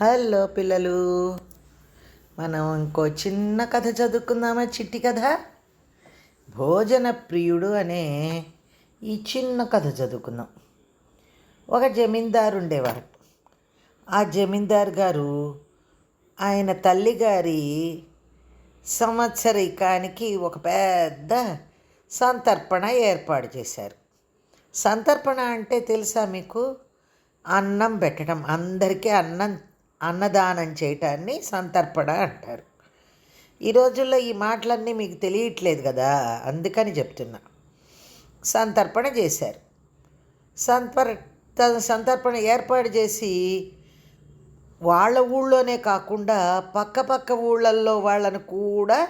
Hello పిల్లలు మనం ఇంకో చిన్న కథ చదువుకుందామా చిట్టి కథ? భోజన ప్రియుడు అనే ఈ చిన్న కథ చదువుకుందాం. ఒక జమీందారు ఉండేవారు. ఆ జమీందారు గారు ఆయన తల్లిగారి సంవత్సరికానికి ఒక పెద్ద సంతర్పణ ఏర్పాటు చేశారు. సంతర్పణ అంటే తెలుసా మీకు? అన్నం పెట్టడం. అందరికీ అన్నం అన్నదానం చేయటాన్ని సంతర్పణ అంటారు. ఈ రోజుల్లో ఈ మాటలన్నీ మీకు తెలియట్లేదు కదా అందుకని చెప్తున్నా. సంతర్పణ చేశారు. సంతర్ సంతర్పణ ఏర్పాటు చేసి వాళ్ళ ఊళ్ళోనే కాకుండా పక్క పక్క ఊళ్ళల్లో వాళ్ళను కూడా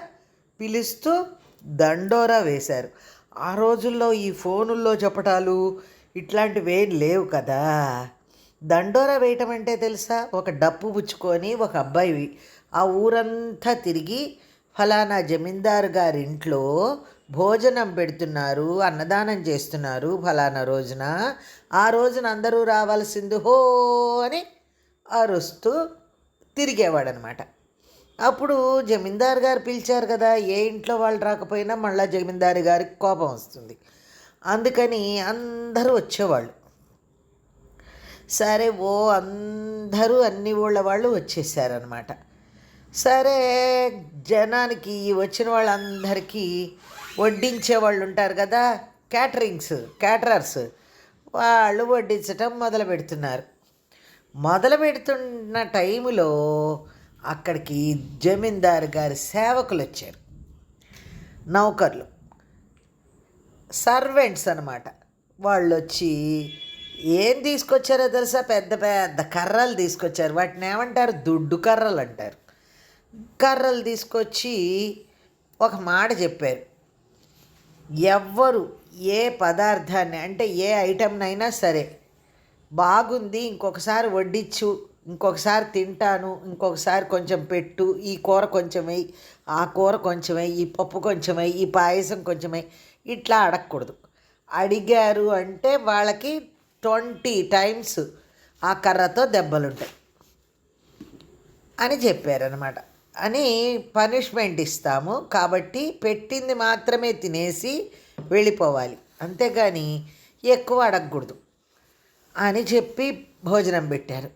పిలుస్తూ దండోరా వేశారు. ఆ రోజుల్లో ఈ ఫోనుల్లో చెప్పటాలు ఇట్లాంటివి ఏం లేవు కదా. దండోరా వేయటం అంటే తెలుసా? ఒక డప్పు పుచ్చుకొని ఒక అబ్బాయి ఆ ఊరంతా తిరిగి ఫలానా జమీందారు గారి ఇంట్లో భోజనం పెడుతున్నారు అన్నదానం చేస్తున్నారు ఫలానా రోజున. ఆ రోజున అందరూ రావాల్సింది హో అని అరుస్తూ తిరిగేవాడనమాట. అప్పుడు జమీందారు గారు పిలిచారు కదా ఏ ఇంట్లో వాళ్ళు రాకపోయినా మళ్ళీ జమీందారు గారికి కోపం వస్తుంది. అందుకని అందరూ వచ్చేవాళ్ళు. సరే ఓ అందరూ అన్ని ఊళ్ళ వాళ్ళు వచ్చేసారనమాట సరే జనానికి వచ్చిన వాళ్ళందరికీ వడ్డించే వాళ్ళు ఉంటారు కదా క్యాటరింగ్స్ క్యాటరర్స్. వాళ్ళు వడ్డించటం మొదలు పెడుతున్నారు. మొదలు పెడుతున్న టైంలో అక్కడికి జమీందారు గారి సేవకులు వచ్చారు. నౌకర్లు. సర్వెంట్స్ అనమాట వాళ్ళు వచ్చి ఏం తీసుకొచ్చారో తెలుసా? పెద్ద పెద్ద కర్రలు తీసుకొచ్చారు. వాటిని ఏమంటారు? దుడ్డు కర్రలు అంటారు. కర్రలు తీసుకొచ్చి ఒక మాట చెప్పారు. ఎవ్వరు ఏ పదార్థాన్ని అంటే ఏ ఐటెంనైనా సరే బాగుంది ఇంకొకసారి వడ్డించు ఇంకొకసారి తింటాను ఇంకొకసారి కొంచెం పెట్టు ఈ కూర కొంచెం వేయి ఆ కూర కొంచెం వేయి ఈ పప్పు కొంచెం వేయి ఈ పాయసం కొంచెం వేయి ఇట్లా అడగకూడదు. అడిగారు అంటే వాళ్ళకి ట్వంటీ టైమ్స్ ఆ కర్రతో దెబ్బలుంటాయి. అని చెప్పారనమాట అని పనిష్మెంట్ ఇస్తాము. కాబట్టి పెట్టింది మాత్రమే తినేసి వెళ్ళిపోవాలి. అంతేగాని ఎక్కువ అడగకూడదు. అని చెప్పి భోజనం పెట్టారు.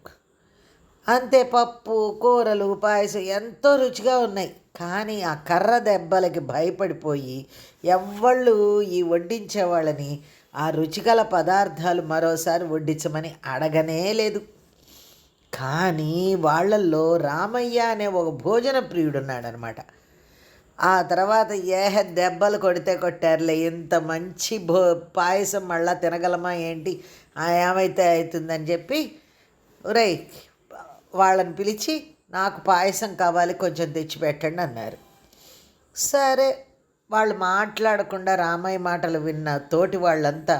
అంతే పప్పు కూరలు పాయసం ఎంతో రుచిగా ఉన్నాయి. కానీ ఆ కర్ర దెబ్బలకి భయపడిపోయి ఎవ్వళ్ళు ఈ వడ్డించే వాళ్ళని ఆ రుచిగల పదార్థాలు మరోసారి వడ్డించమని అడగనే లేదు. కానీ వాళ్ళల్లో రామయ్య అనే ఒక భోజన ప్రియుడున్నాడనమాట. ఆ తర్వాత ఏహ దెబ్బలు కొడితే కొట్టారులే ఇంత మంచి భో పాయసం మళ్ళా తినగలమా ఏంటి? ఆ ఏమైతే అవుతుందని చెప్పి రై వాళ్ళని పిలిచి నాకు పాయసం కావాలి కొంచెం తెచ్చిపెట్టండి అన్నారు. సరే వాళ్ళు మాట్లాడకుండా రామయ్య మాటలు విన్న తోటి వాళ్ళంతా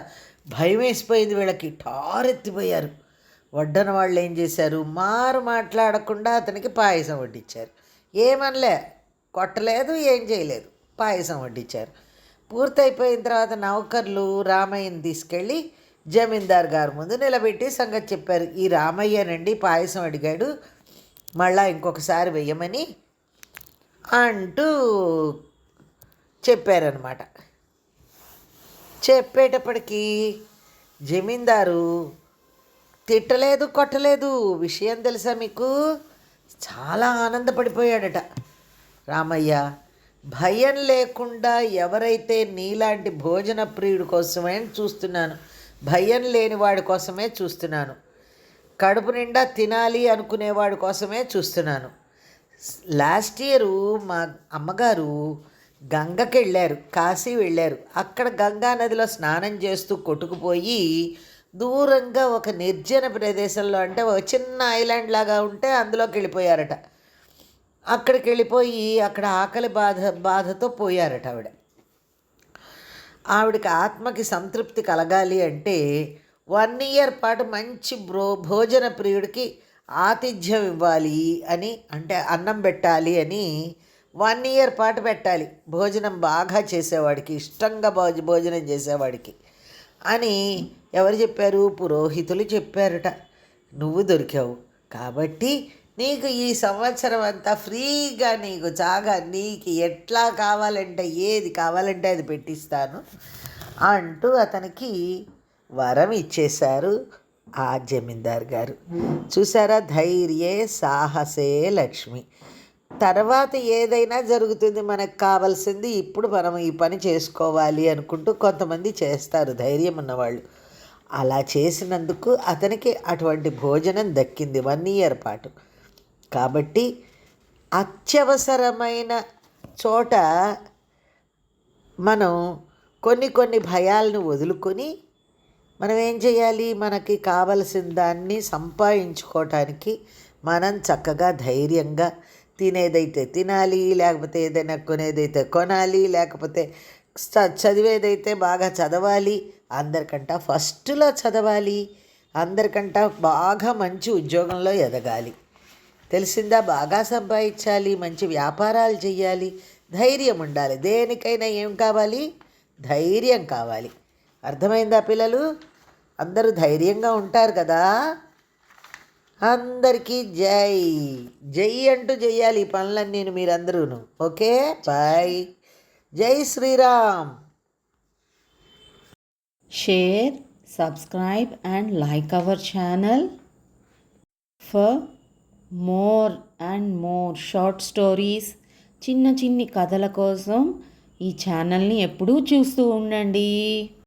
భయం వేసిపోయింది వీళ్ళకి టారెత్తిపోయారు. వడ్డన వాళ్ళు ఏం చేశారు? మారు మాట్లాడకుండా అతనికి పాయసం వడ్డించారు ఏమనలే కొట్టలేదు ఏం చేయలేదు పాయసం వడ్డించారు పూర్తయిపోయిన తర్వాత నౌకర్లు రామయ్యని తీసుకెళ్ళి జమీందార్ గారి ముందు నిలబెట్టి సంగతి చెప్పారు. ఈ రామయ్యనండి పాయసం అడిగాడు. మళ్ళా ఇంకొకసారి వెయ్యమని అంటూ చెప్పారనమాట చెప్పేటప్పటికీ జమీందారు తిట్టలేదు కొట్టలేదు విషయం తెలుసా మీకు? చాలా ఆనందపడిపోయాడట. రామయ్య భయం లేకుండా ఎవరైతే నీలాంటి భోజన ప్రియుడి కోసమే చూస్తున్నాను. భయం లేని వాడి కోసమే చూస్తున్నాను. కడుపు నిండా తినాలి అనుకునేవాడి కోసమే చూస్తున్నాను. లాస్ట్ ఇయరు మా అమ్మగారు గంగకి వెళ్ళారు కాశీ వెళ్ళారు. అక్కడ గంగా నదిలో స్నానం చేస్తూ కొట్టుకుపోయి దూరంగా ఒక నిర్జన ప్రదేశంలో అంటే ఒక చిన్న ఐలాండ్ లాగా ఉంటే అందులోకి వెళ్ళిపోయారట. అక్కడికి వెళ్ళిపోయి అక్కడ ఆకలి బాధ బాధతో పోయారట ఆవిడ. ఆవిడకి ఆత్మకి సంతృప్తి కలగాలి అంటే వన్ ఇయర్ పాటు మంచి బ్రో భోజన ప్రియుడికి ఆతిథ్యం ఇవ్వాలి అని అంటే అన్నం పెట్టాలి అని వన్ ఇయర్ పాటు పెట్టాలి. భోజనం బాగా చేసేవాడికి ఇష్టంగా భోజ భోజనం చేసేవాడికి అని ఎవరు చెప్పారు? పురోహితులు చెప్పారట. నువ్వు దొరికావు కాబట్టి నీకు ఈ సంవత్సరం అంతా ఫ్రీగా నీకు చాగా నీకు ఎట్లా కావాలంటే ఏది కావాలంటే అది పెట్టిస్తాను అంటూ అతనికి వరం ఇచ్చేశారు ఆ జమీందార్ గారు. చూసారా ధైర్యే సాహసే లక్ష్మి. తర్వాత ఏదైనా జరుగుతుంది మనకు కావాల్సింది ఇప్పుడు మనం ఈ పని చేసుకోవాలి అనుకుంటూ కొంతమంది చేస్తారు ధైర్యం ఉన్నవాళ్ళు. అలా చేసినందుకు అతనికి అటువంటి భోజనం దక్కింది వన్ ఇయర్ పాటు. కాబట్టి అత్యవసరమైన చోట మనం కొన్ని కొన్ని భయాలను వదులుకొని మనం ఏం చేయాలి? మనకి కావలసిన దాన్ని సంపాదించుకోవటానికి మనం చక్కగా ధైర్యంగా తినేదైతే తినాలి లేకపోతే ఏదైనా కొనేదైతే కొనాలి లేకపోతే చదివేదైతే బాగా చదవాలి అందరికంట ఫస్ట్లో చదవాలి అందరికంట బాగా మంచి ఉద్యోగంలో ఎదగాలి. తెలిసిందా బాగా సంపాదించాలి మంచి వ్యాపారాలు చేయాలి ధైర్యం ఉండాలి. దేనికైనా ఏం కావాలి? ధైర్యం కావాలి. అర్థమైందా పిల్లలు? అందరూ ధైర్యంగా ఉంటారు కదా? అందరికీ జై. జై అంటూ చెయ్యాలి ఈ పనులన్నీ మీరందరూను. ఓకే? బాయ్ జై Sriram. Share subscribe and like our channel for more and more short stories చిన్న చిన్ని కథల కోసం ఈ ఛానల్ని ఎప్పుడూ చూస్తూ ఉండండి.